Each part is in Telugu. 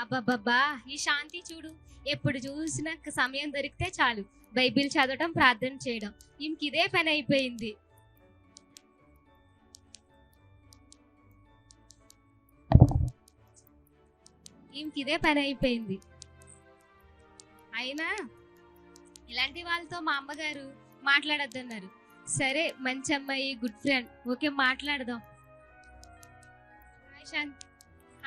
అబ్బబ్బబ్బా ఈ శాంతి చూడు. ఎప్పుడు చూసినా సమయం దొరికితే చాలు. బైబిల్ చదవటం ప్రార్థన చేయడం. ఈమెకి ఇదే పని అయిపోయింది. ఈమెకి ఇదే పని అయిపోయింది. అయినా ఇలాంటి వాళ్ళతో మా అమ్మగారు మాట్లాడొద్దన్నారు. సరే మంచి అమ్మాయి గుడ్ ఫ్రెండ్ ఓకే మాట్లాడదాం. హాయ్ శాంతి.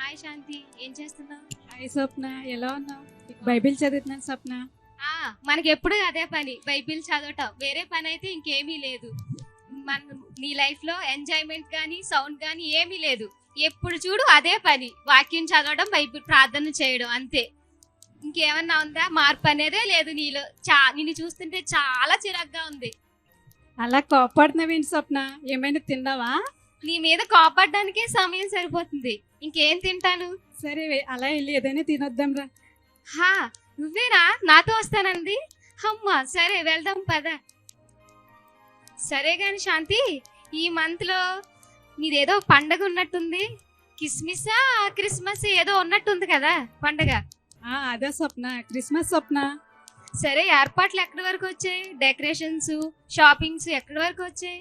హాయ్ శాంతి. ఏం చేస్తున్నావు? హాయ్ స్వప్న ఎలా ఉన్నావు? బైబిల్ చదువుతున్నాను స్వప్న? ఆ మనకి ఎప్పుడు అదే పని. బైబిల్ చదవటం. వేరే పని అయితే ఇంకేమీ లేదు. మన నీ లైఫ్లో ఎంజాయ్మెంట్ కానీ సౌండ్ కానీ ఏమీ లేదు. ఎప్పుడు చూడు అదే పని. వాక్యం చదవడం బైబిల్ ప్రార్థన చేయడం అంతే. ఇంకేమన్నా ఉందా? మార్పు అనేదే లేదు నీలో. చా నిన్ను చూస్తుంటే చాలా చిరాగ్గా ఉంది. అలా కోపడుతున్నావేంటి స్వప్న? ఏమైనా తిన్నావా? నీ మీద కోపడడానికే సమయం సరిపోతుంది. ఇంకేం తింటాను? సరే అలా వెళ్ళి ఏదైనా తినొద్దాం రా హా నువ్వేనా నాతో వస్తానంది? అమ్మా సరే వెళ్దాం పద. సరే గాని శాంతి ఈ మంత్లో మీదేదో పండగ ఉన్నట్టుంది. కిస్మిసా క్రిస్మస్ ఏదో ఉన్నట్టుంది కదా పండగ. ఆ, అదే స్వప్న క్రిస్మస్ స్వప్న. సరే ఏర్పాట్లు ఎక్కడి వరకు వచ్చాయి? డెకరేషన్స్ షాపింగ్స్ ఎక్కడి వరకు వచ్చాయి?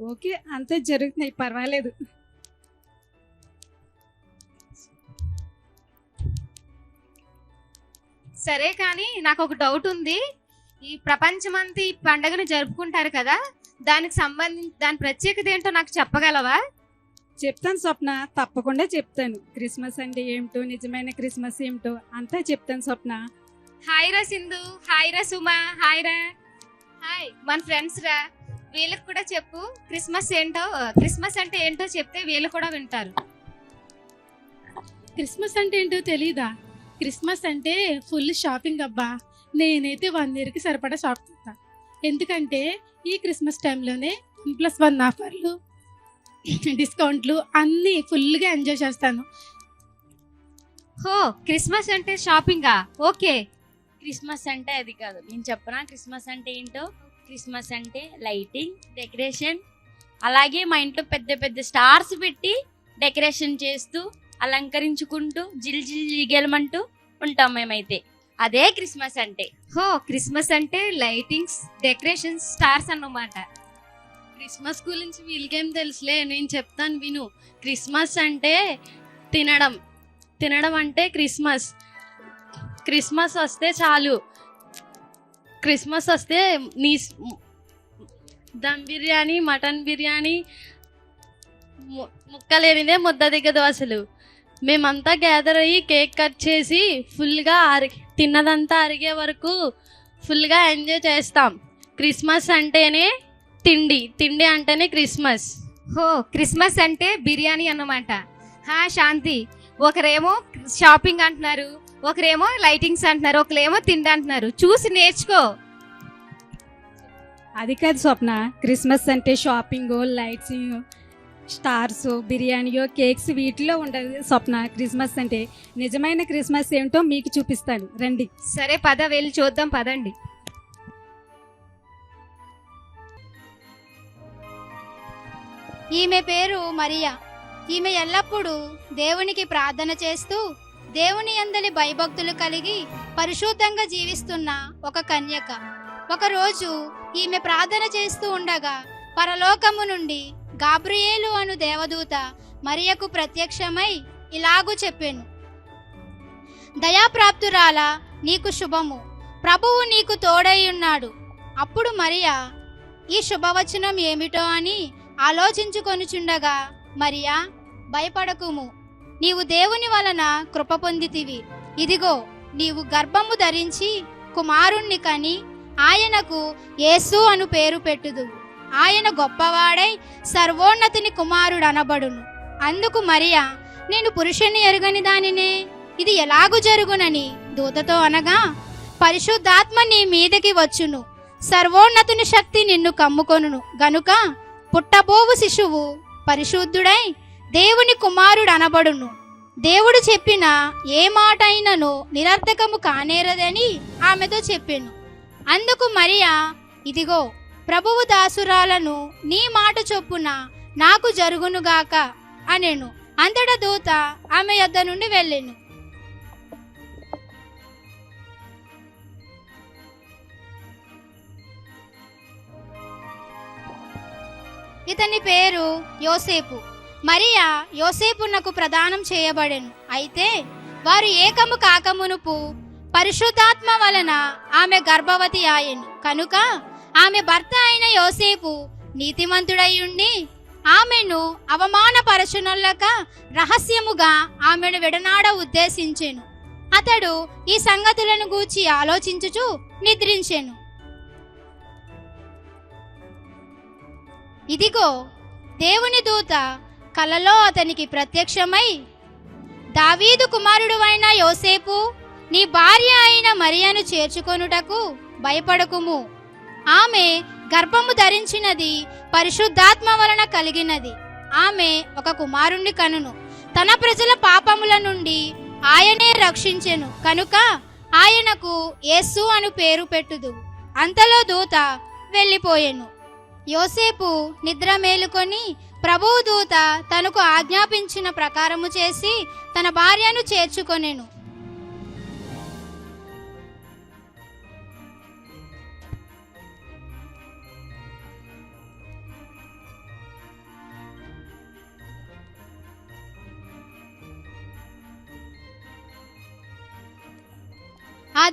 ఓకే అంతే జరుగుతున్నాయి పర్వాలేదు. సరే కానీ నాకు ఒక డౌట్ ఉంది. ఈ ప్రపంచమంతా ఈ పండగను జరుపుకుంటారు కదా దానికి సంబంధించి దాని ప్రత్యేకత ఏంటో నాకు చెప్పగలవా? చెప్తాను స్వప్న తప్పకుండా చెప్తాను. క్రిస్మస్ అంటే ఏమిటో నిజమైన క్రిస్మస్ ఏమిటో అంతా చెప్తాను స్వప్న. హాయ్ రా సింధు హాయ్ రా సుమా హాయ్ రా. హాయ్ మన ఫ్రెండ్స్ రా. వీళ్ళకి కూడా చెప్పు క్రిస్మస్ ఏంటో క్రిస్మస్ అంటే ఏంటో చెప్తే వీళ్ళు కూడా వింటారు. క్రిస్మస్ అంటే ఏంటో తెలీదా? క్రిస్మస్ అంటే ఫుల్ షాపింగ్ అబ్బా. నేనైతే వన్ ఇయర్కి సరిపడా షాప్ చేస్తా ఎందుకంటే ఈ క్రిస్మస్ టైంలోనే వన్ ప్లస్ వన్ ఆఫర్లు డిస్కౌంట్లు అన్నీ ఫుల్గా ఎంజాయ్ చేస్తాను. హో క్రిస్మస్ అంటే షాపింగా? ఓకే. క్రిస్మస్ అంటే అది కాదు. నేను చెప్పనా? క్రిస్మస్ అంటే ఏంటో? క్రిస్మస్ అంటే లైటింగ్ డెకరేషన్ అలాగే మా ఇంట్లో పెద్ద పెద్ద స్టార్స్ పెట్టి డెకరేషన్ చేస్తూ అలంకరించుకుంటూ జిల్ జిల్ జిగేలమంటూ ఉంటాం మేమైతే. అదే క్రిస్మస్ అంటే. హో క్రిస్మస్ అంటే లైటింగ్స్ డెకరేషన్స్ స్టార్స్ అన్నమాట. క్రిస్మస్ గురించి వీళ్ళకేం తెలుసులే నేను చెప్తాను విను. క్రిస్మస్ అంటే తినడం. తినడం అంటే క్రిస్మస్. క్రిస్మస్ వస్తే చాలు. క్రిస్మస్ వస్తే నీ దమ్ బిర్యానీ మటన్ బిర్యానీ ము- ముక్కలేనిదే ముద్ద దిగదు అసలు. మేమంతా గ్యాదర్ అయ్యి కేక్ కట్ చేసి ఫుల్గా అరి తిన్నదంతా అరిగే వరకు ఫుల్గా ఎంజాయ్ చేస్తాం. క్రిస్మస్ అంటేనే తిండి తిండి అంటేనే క్రిస్మస్. హో క్రిస్మస్ అంటే బిర్యానీ అన్నమాట. హా శాంతి. ఒకరేమో షాపింగ్ అంటున్నారు ఒకరేమో లైటింగ్స్ అంటున్నారు ఒకరేమో తిండి అంటున్నారు. చూసి నేర్చుకో. అది కాదు స్వప్న క్రిస్మస్ అంటే షాపింగ్ లైట్స్ స్టార్స్ బిర్యానీయో కేక్స్ వీటిలో ఉండదు స్వప్న. క్రిస్మస్ అంటే నిజమైన క్రిస్మస్ ఏమిటో మీకు చూపిస్తాను. రండి. సరే పద వెళ్ళి చూద్దాం పదండి. ఈమె పేరు మరియా. ఈమె ఎల్లప్పుడూ దేవునికి ప్రార్థన చేస్తూ దేవుని అందలి భయభక్తులు కలిగి పరిశుద్ధంగా జీవిస్తున్న ఒక కన్యక. ఒకరోజు ఈమె ప్రార్థన చేస్తూ ఉండగా పరలోకము నుండి గాబ్రియేలు అను దేవదూత మరియకు ప్రత్యక్షమై ఇలాగు చెప్పాను. దయాప్రాప్తురాల నీకు శుభము. ప్రభువు నీకు తోడై ఉన్నాడు అప్పుడు మరియా ఈ శుభవచనం ఏమిటో అని ఆలోచించుకొనుచుండగా మరియా భయపడకుము. నీవు దేవుని వలన కృప పొందితివి. ఇదిగో నీవు గర్భము ధరించి కుమారుణ్ణి కని ఆయనకు యేసు అను పేరు పెట్టుదు ఆయన గొప్పవాడై సర్వోన్నతిని కుమారుడు అనబడును అందుకు మరియా నేను పురుషుని ఎరుగని దానినే? ఇది ఎలాగు జరుగునని దూతతో అనగా పరిశుద్ధాత్మ నీ మీదకి వచ్చును. సర్వోన్నతుని శక్తి నిన్ను కమ్ముకొనును. గనుక పుట్టబోవు శిశువు పరిశుద్ధుడై దేవుని కుమారుడు అనబడును దేవుడు చెప్పిన ఏ మాట అయినను నిరర్థకము కానేరదని ఆమెతో చెప్పాను. అందుకు మరియా ఇదిగో ప్రభువు దాసురాలను నీ మాట చొప్పున నాకు జరుగునుగాక అనేను. అంతట దూత ఆమె యొద్ద నుండి వెళ్ళాను. ఇతని పేరు యోసేపు. మరియా యోసేపునకు ప్రదానం చేయబడెను. అయితే వారు ఏకము కాకమునుపు పరిశుద్ధాత్మ వలన ఆమె గర్భవతి ఆయను. కనుక ఆమె భర్త అయిన యోసేపు నీతిమంతుడై ఉండి ఆమెను అవమానపరచునల్లక రహస్యముగా ఆమెను విడనాడ ఉద్దేశించెను. అతడు ఈ సంగతులను గూర్చి ఆలోచించుచు నిద్రించెను. ఇదిగో దేవుని దూత కలలో అతనికి ప్రత్యక్షమై దావీదు కుమారుడు అయిన యోసేపు నీ భార్య అయిన మరియను చేర్చుకొనుటకు భయపడకుము. ఆమె గర్భము ధరించినది పరిశుద్ధాత్మ వలన కలిగినది. ఆమె ఒక కుమారుణ్ణి కనును. తన ప్రజల పాపముల నుండి ఆయనే రక్షించెను. కనుక ఆయనకు యేసు అను పేరు పెట్టుదు. అంతలో దూత వెళ్ళిపోయెను. యోసేపు నిద్ర మేలుకొని ప్రభువు దూత తనకు ఆజ్ఞాపించిన ప్రకారము చేసి తన భార్యను చేర్చుకొనెను.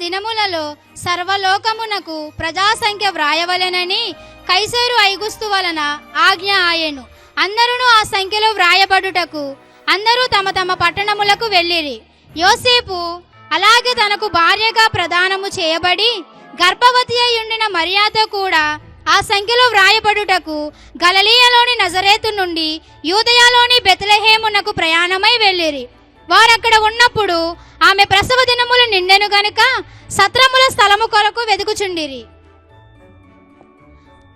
దినములలో సర్వలోకమునకు ప్రజాసంఖ్య వ్రాయవలెనని కైసేరు ఐగుస్తు వలన ఆజ్ఞ ఆయను. అందరూ ఆ సంఖ్యలో వ్రాయబడుటకు అందరూ తమ తమ పట్టణములకు వెళ్ళిరి. యోసేపు అలాగే తనకు భార్యగా ప్రదానము చేయబడి గర్భవతి అయి ఉండిన మర్యాద కూడా ఆ సంఖ్యలో వ్రాయబడుటకు గలలీయలోని నజరేతు నుండి యూదయాలోని బెతలహేమునకు ప్రయాణమై వెళ్ళిరి. వారక్కడ ఉన్నప్పుడు ఆమె ప్రసవ దినములు నిండెను గనుక సత్రముల స్థలము కొరకు వెతుకుచుండిరి.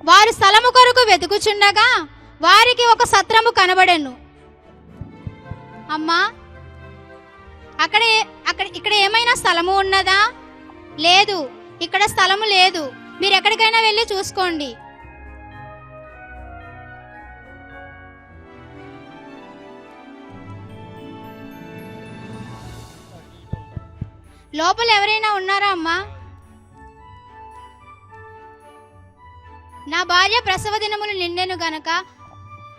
వారు స్థలము కొరకు వెతుకుచుండగా వారికి ఒక సత్రము కనబడెను. అమ్మా అక్కడ అక్కడ ఇక్కడ ఏమైనా స్థలము ఉన్నదా? లేదు ఇక్కడ స్థలము లేదు. మీరు ఎక్కడికైనా వెళ్ళి చూసుకోండి. లోపల ఎవరైనా ఉన్నారా అమ్మా? నా భార్య ప్రసవ దినములు నిండెను గనక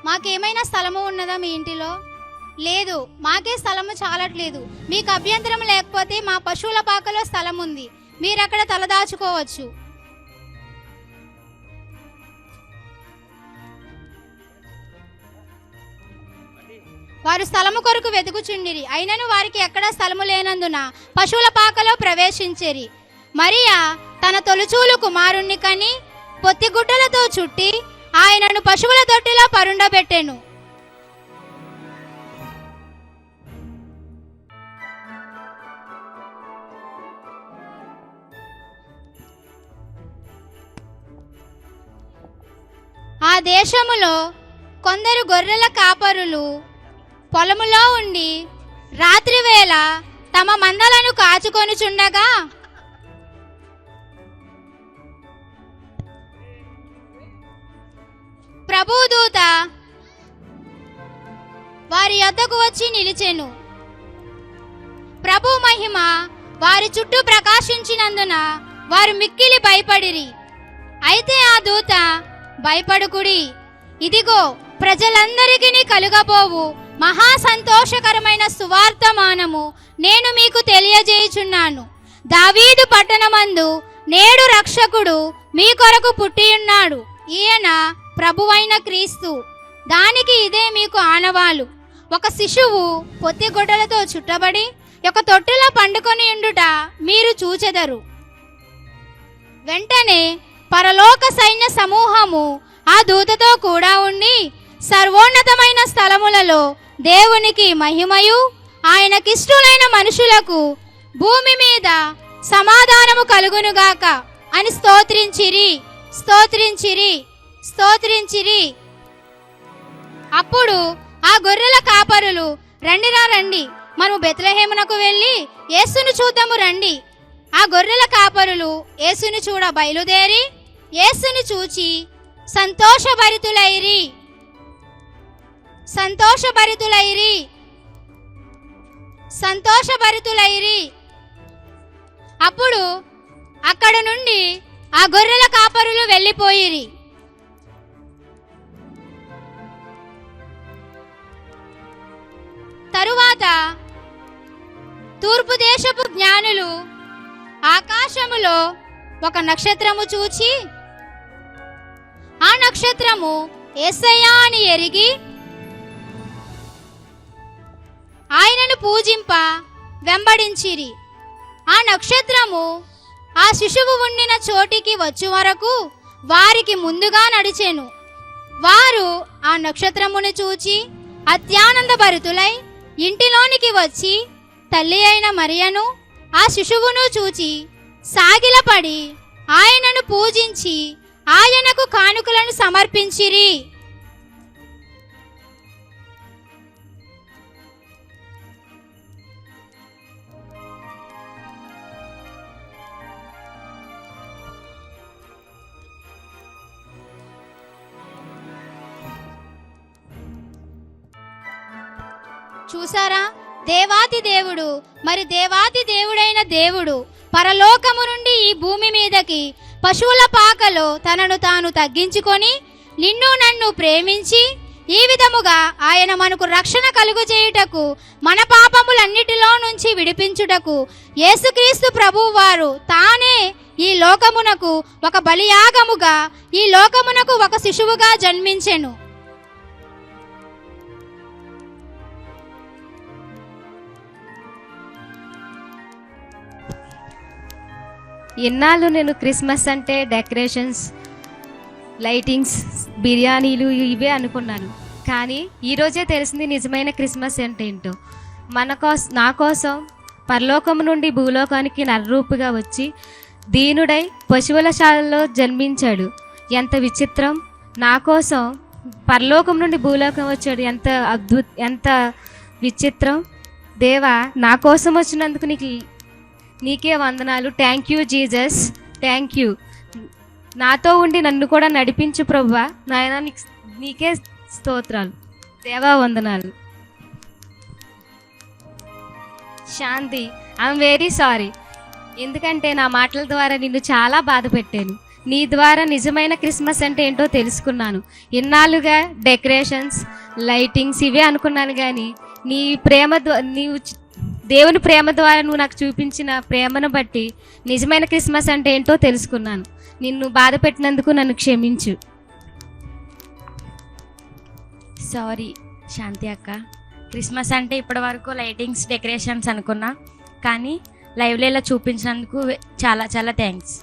మాకేమైనా స్థలము ఉన్నదా మీ ఇంటిలో? లేదు మాకే స్థలము చాలట్లేదు. మీకు అభ్యంతరం లేకపోతే మా పశువుల పాకలో స్థలం ఉంది మీరు అక్కడ తలదాచుకోవచ్చు. వారు స్థలము కొరకు వెతుకుచుండిరి. అయినను వారికి ఎక్కడా స్థలము లేనందున పశువుల పాకలో ప్రవేశించిరి. మరియా తన తొలుచూలు కుమారుణ్ణి కని పొత్తిగుడ్డలతో చుట్టి ఆయనను పశువుల తొట్టిలో పరుండబెట్టెను. ఆ దేశములో కొందరు గొర్రెల కాపరులు పొలములో ఉండి రాత్రివేళ తమ మందలను కాచుకొనుచుండగా ప్రభుదూత వారి యొద్దకు వచ్చి నిలిచెను. ప్రభు మహిమ వారి చుట్టూ ప్రకాశించినందున వారు మిక్కిలి భయపడిరి. అయితే ఆ దూత భయపడుకుడి ఇదిగో ప్రజలందరికీ కలుగబోవు. మహా సంతోషకరమైన సువార్తమానము నేను మీకు తెలియజేయుచున్నాను. దావీదు పట్టణమందు నేడు రక్షకుడు మీ కొరకు పుట్టియున్నాడు. ఈయన ప్రభువైన క్రీస్తు. దానికి ఇదే మీకు ఆనవాలు. ఒక శిశువు పొత్తిగొడ్డలతో చుట్టబడి ఒక తొట్టిలో పండుకొని ఉండుట మీరు చూచెదరు. వెంటనే పరలోక సైన్య సమూహము ఆ దూతతో కూడా ఉండి సర్వోన్నతమైన స్థలములలో దేవునికి మహిమయు ఆయనకిష్టులైన మనుషులకు భూమి మీద సమాధానము కలుగునుగాక అని స్తోత్రించిరి స్తోత్రించిరి స్తోత్రించిరి. అప్పుడు ఆ గొర్రెల కాపరులు రండిరా రండి. మనము బెత్లహేమునకు వెళ్ళి యేసును చూద్దాము రండి. ఆ గొర్రెల కాపరులు యేసుని చూడ బయలుదేరి యేసుని చూచి సంతోషభరితులైరి. సంతోషభరితులైరి. సంతోషభరితులైరి. అప్పుడు అక్కడ నుండి ఆ గొర్రెల కాపరులు వెళ్ళిపోయిరి. తరువాత తూర్పు దేశపు జ్ఞానులు ఆకాశములో ఒక నక్షత్రము చూచి ఆ నక్షత్రము ఎస్ అని ఎరిగి పూజింప వెంబడించిరి. ఆ నక్షత్రము ఆ శిశువు ఉండిన చోటికి వచ్చు వరకు వారికి ముందుగా నడిచెను. వారు ఆ నక్షత్రమును చూచి అత్యానంద భరితులై ఇంటిలోనికి వచ్చి తల్లి అయిన మరియను ఆ శిశువును చూచి సాగిలపడి ఆయనను పూజించి ఆయనకు కానుకలను సమర్పించిరి. చూసారా దేవాతి దేవుడు మరి దేవాతి దేవుడైన దేవుడు పరలోకము నుండి ఈ భూమి మీదకి పశువుల పాకలో తనను తాను తగ్గించుకొని నిన్ను నన్ను ప్రేమించి ఈ విధముగా ఆయన మనకు రక్షణ కలుగు చేయుటకు మన పాపములన్నిటిలో నుంచి విడిపించుటకు యేసుక్రీస్తు ప్రభువు వారు తానే ఈ లోకమునకు ఒక బలియాగముగా ఈ లోకమునకు ఒక శిశువుగా జన్మించెను. ఇన్నాళ్ళు నేను క్రిస్మస్ అంటే డెకరేషన్స్ లైటింగ్స్ బిర్యానీలు ఇవే అనుకున్నాను. కానీ ఈరోజే తెలిసింది నిజమైన క్రిస్మస్ అంటే ఏంటో. మన కోసం నా కోసం పరలోకం నుండి భూలోకానికి నలరూపుగా వచ్చి దీనుడై పశువుల శాలలో జన్మించాడు. ఎంత విచిత్రం! నా కోసం పరలోకం నుండి భూలోకం వచ్చాడు. ఎంత అద్భుత ఎంత విచిత్రం! దేవా నా కోసం వచ్చినందుకు నీకు నీకే వందనాలు. Thank you Jesus thank you నాతో ఉండి నన్ను కూడా నడిపించు ప్రభువా. నాయన నీకే స్తోత్రాలు. దేవా వందనాలు. శాంతి. ఐఎమ్ వెరీ సారీ ఎందుకంటే నా మాటల ద్వారా నిన్ను చాలా బాధ పెట్టాను. నీ ద్వారా నిజమైన క్రిస్మస్ అంటే ఏంటో తెలుసుకున్నాను. ఇన్నాళ్ళుగా డెకరేషన్స్ లైటింగ్స్ ఇవే అనుకున్నాను కానీ నీ ప్రేమ ద్వా- నీవు దేవుని ప్రేమ ద్వారా నువ్వు నాకు చూపించిన ప్రేమను బట్టి నిజమైన క్రిస్మస్ అంటే ఏంటో తెలుసుకున్నాను. నిన్ను బాధ పెట్టినందుకు నన్ను క్షమించు. సారీ శాంతి అక్క. క్రిస్మస్ అంటే ఇప్పటి వరకు లైటింగ్స్ డెకరేషన్స్ అనుకున్నా కానీ లైవ్లో ఇలా చూపించినందుకు చాలా చాలా థ్యాంక్స్.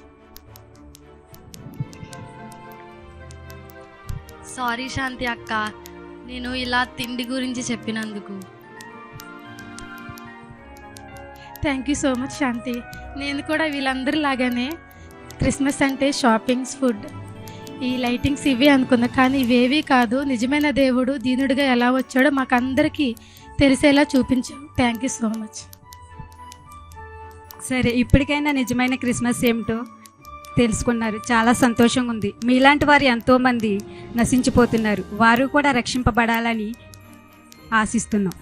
సారీ శాంతి అక్క. నేను ఇలా తిండి గురించి చెప్పినందుకు. Thank you so much Shanti. నేను కూడా వీళ్ళందరిలాగానే క్రిస్మస్ అంటే షాపింగ్స్ ఫుడ్. ఈ లైటింగ్స్ ఇవే అనుకున్నా కానీ ఇవేవి కాదు. నిజమైన దేవుడు దీనుడిగా ఎలా వచ్చాడో మాకందరికీ తెలిసేలా చూపించావు థ్యాంక్ యూ సో మచ్. సరే ఇప్పటికైనా నిజమైన క్రిస్మస్ ఏమిటో తెలుసుకున్నారు. చాలా సంతోషంగా ఉంది. మీలాంటి వారు ఎంతోమంది నశించిపోతున్నారు. వారు కూడా రక్షింపబడాలని ఆశిస్తున్నాం.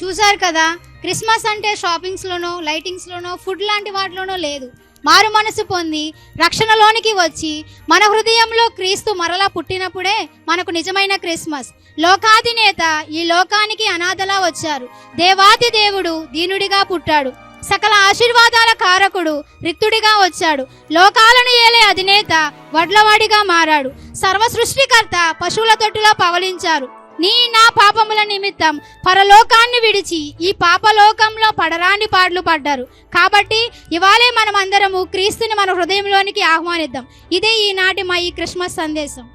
చూశారు కదా క్రిస్మస్ అంటే షాపింగ్స్లోనో లైటింగ్స్లోనో ఫుడ్ లాంటి వాటిలోనో లేదు. మారు మనసు పొంది రక్షణలోనికి వచ్చి మన హృదయంలో క్రీస్తు మరలా పుట్టినప్పుడే మనకు నిజమైన క్రిస్మస్. లోకాధినేత ఈ లోకానికి అనాథలా వచ్చారు. దేవాది దేవుడు దీనుడిగా పుట్టాడు. సకల ఆశీర్వాదాల కారకుడు రిక్తుడిగా వచ్చాడు. లోకాలను ఏలే అధినేత వడ్లవాడిగా మారాడు. సర్వ సృష్టికర్త పశువుల తొట్టులో పవలించారు. నీ నా పాపముల నిమిత్తం పరలోకాన్ని విడిచి ఈ పాపలోకంలో పడరాని పాటలు పడ్డారు. కాబట్టి ఇవాళే మనం అందరము క్రీస్తుని మన హృదయంలోనికి ఆహ్వానిద్దాం. ఇదే ఈనాటి మా ఈ క్రిస్మస్ సందేశం.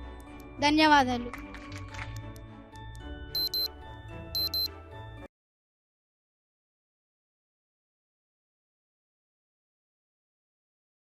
ధన్యవాదాలు.